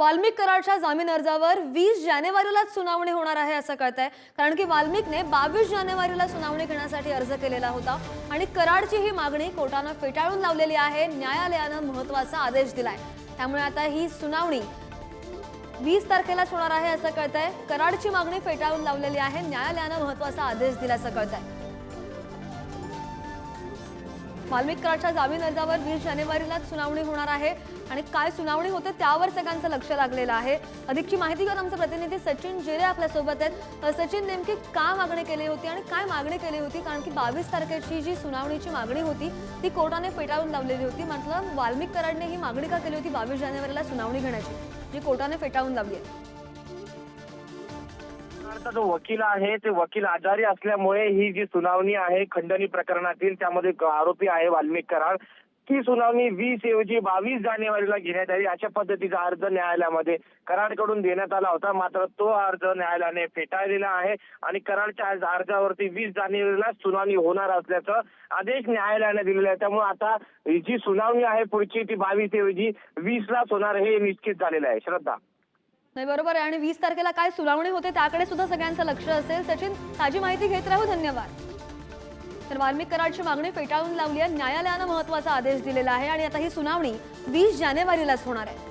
वाल्मिक कराडच्या जामीन अर्जावर वीस जानेवारीलाच सुनावणी होणार आहे असं कळत आहे कारण की वाल्मिकने बावीस जानेवारीला सुनावणी घेण्यासाठी अर्ज केलेला होता आणि कराडची ही मागणी कोर्टानं फेटाळून लावलेली आहे न्यायालयानं महत्त्वाचा आदेश दिलाय. त्यामुळे आता ही सुनावणी वीस तारखेलाच होणार आहे असं कळत आहे कराडची मागणी फेटाळून लावलेली आहे न्यायालयानं महत्त्वाचा आदेश दिल्याचं कळत आहे कराडच्या जामीन अर्जावर वीस जानेवारीलाच सुनावणी होणार आहे. आणि काय सुनावणी होते त्यावर सगळ्यांचं लक्ष लागलेलं आहे. अधिकची माहिती घेऊन आमचे प्रतिनिधी सचिन जिरे आपल्यासोबत आहेत. सचिन नेमकी का मागणी केली होती आणि काय मागणी केली होती? कारण की बावीस तारखेची जी सुनावणीची मागणी होती ती कोर्टाने फेटाळून लावलेली होती. म्हटलं वाल्मिक कराडने ही मागणी का केली होती बावीस जानेवारीला सुनावणी घेण्याची? जी कोर्टाने फेटाळून लावली आहे. सरकारचा जो वकील आहे ते वकील आजारी असल्यामुळे ही जी सुनावणी आहे खंडणी प्रकरणातील त्यामध्ये आरोपी आहे वाल्मिक कराड. ती सुनावणी वीस ऐवजी बावीस जानेवारीला घेण्यात आली. अशा पद्धतीचा अर्ज न्यायालयामध्ये कराडकडून देण्यात आला होता. मात्र तो अर्ज न्यायालयाने फेटाळलेला आहे आणि कराडच्या अर्जावरती वीस जानेवारीला सुनावणी होणार असल्याचं आदेश न्यायालयाने दिलेला आहे. त्यामुळे आता ही जी सुनावणी आहे पुढची ती बावीस ऐवजी वीस लाच होणार हे निश्चित झालेलं आहे. श्रद्धा. नाही बरोबर आहे. आणि वीस तारखेला काय सुनावणी होते त्याकडे सुद्धा सगळ्यांचं लक्ष असेल. सचिन ताजी माहिती घेत राहू. धन्यवाद. तर वाल्मिक कराडची मागणी फेटाळून लावली आहे. न्यायालयानं महत्त्वाचा आदेश दिलेला आहे. आणि आता ही सुनावणी वीस जानेवारीलाच होणार आहे.